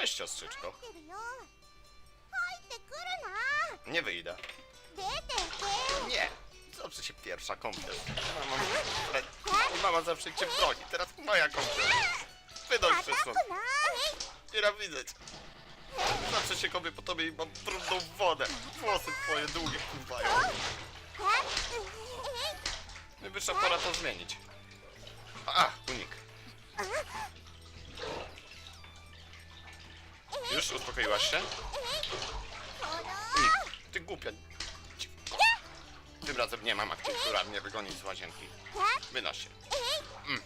Cześć, siostrzyczko. Nie wyjdę. Nie! Zawsze się pierwsza kąpiel. Mama, mama zawsze cię broni. Teraz moja kąpiel. Wynoś się stąd. Nienawidzę cię. Zawsze się kopię po tobie i mam trudną wodę. Włosy twoje długie kurwają. Najwyższa pora to zmienić. A, unik. Już uspokoiłaś się? Mm. Ty głupia. Tym razem nie mama, która mnie wygoni z łazienki. Wynoś się. Mm.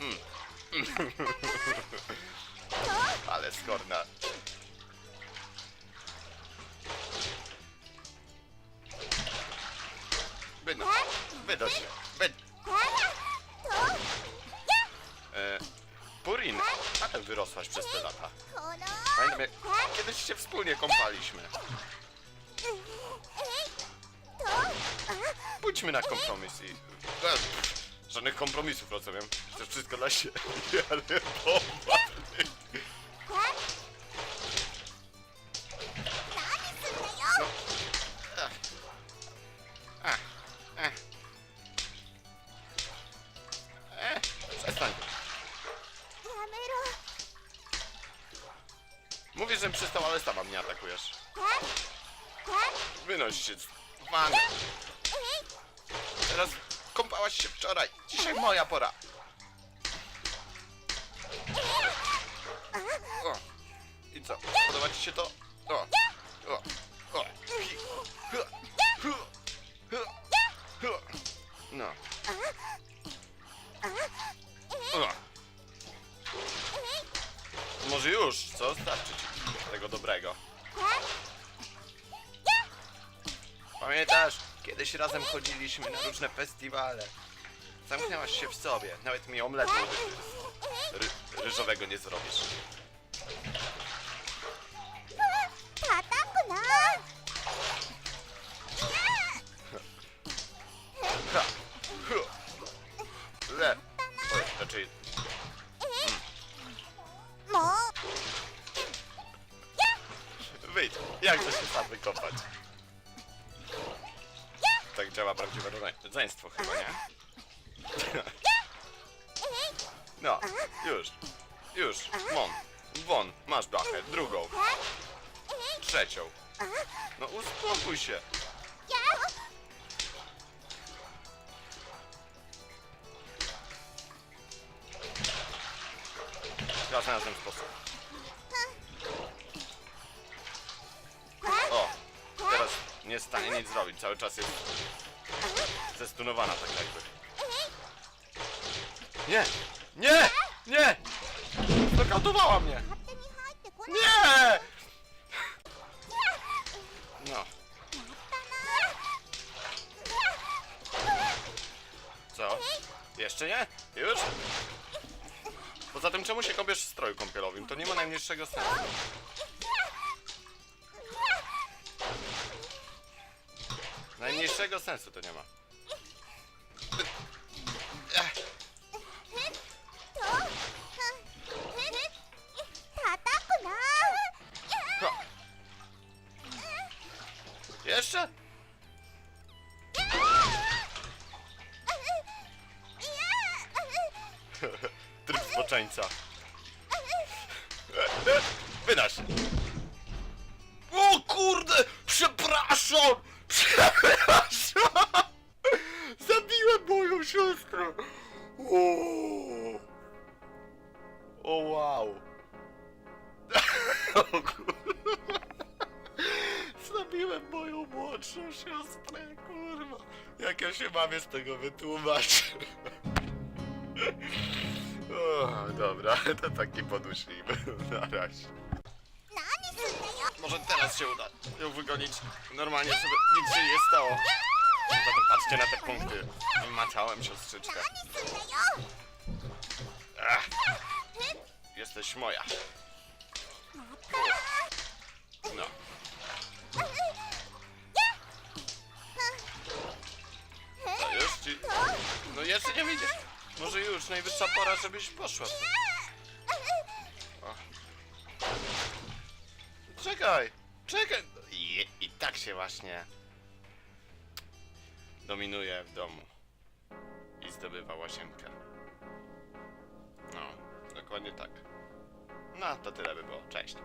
Mm. Ale skorna. Wynoś, wynoś się. Wyrosłaś przez te lata. Pamiętam jak kiedyś się wspólnie kąpaliśmy. Pójdźmy na kompromis i... Żadnych kompromisów, rozumiem. Chcesz wszystko dla siebie, ale. Mówisz, że przestał, ale sama mnie atakujesz. え Wynoś się z wany. Teraz kąpałaś się wczoraj. Dzisiaj moja pora. O. I co? Podoba ci się to? O. O. O. No. O. Może już, co? Starczy ci tego dobrego. Pamiętasz, kiedyś razem chodziliśmy na różne festiwale. Zamknęłaś się w sobie, nawet mi omletu ry ryżowego nie zrobisz. Wyjdź, jak to się sam wykopać? Tak działa prawdziwe rodzeństwo chyba, nie? No, już, już, won, won, masz blachę, drugą, trzecią. No uspokój się. Teraz na ten sposób. nie jest w stanie nic zrobić. Cały czas jest zestunowana tak jakby. Nie! Nie! Nie! Znokautowała mnie! Nie! No. Co? Jeszcze nie? Już? Poza tym czemu się kobiesz w stroju kąpielowym? To nie ma najmniejszego sensu. najmniejszego sensu to nie ma. Ho. Jeszcze? Tryb zboczeńca. Wynasz. O kurde! Przepraszam! Przepraszam! Zabiłem moją siostrę! O, o wow! Zabiłem moją młodszą siostrę, kurwa! Jak ja się mamie z tego wytłumaczyć? o, dobra, to taki poduszlimy. Na razie. No, Może teraz się uda ją wygonić. Normalnie, żeby nic się nie stało. No to patrzcie na te punkty. Maczałem siostrzyczkę. Ach, jesteś moja. No. To już ci... No jeszcze nie widzisz. Może już, najwyższa pora, żebyś poszła. Czekaj, czekaj. I, I tak się właśnie dominuje w domu. I zdobywa łazienkę. No, dokładnie tak. No, to tyle by było. Cześć.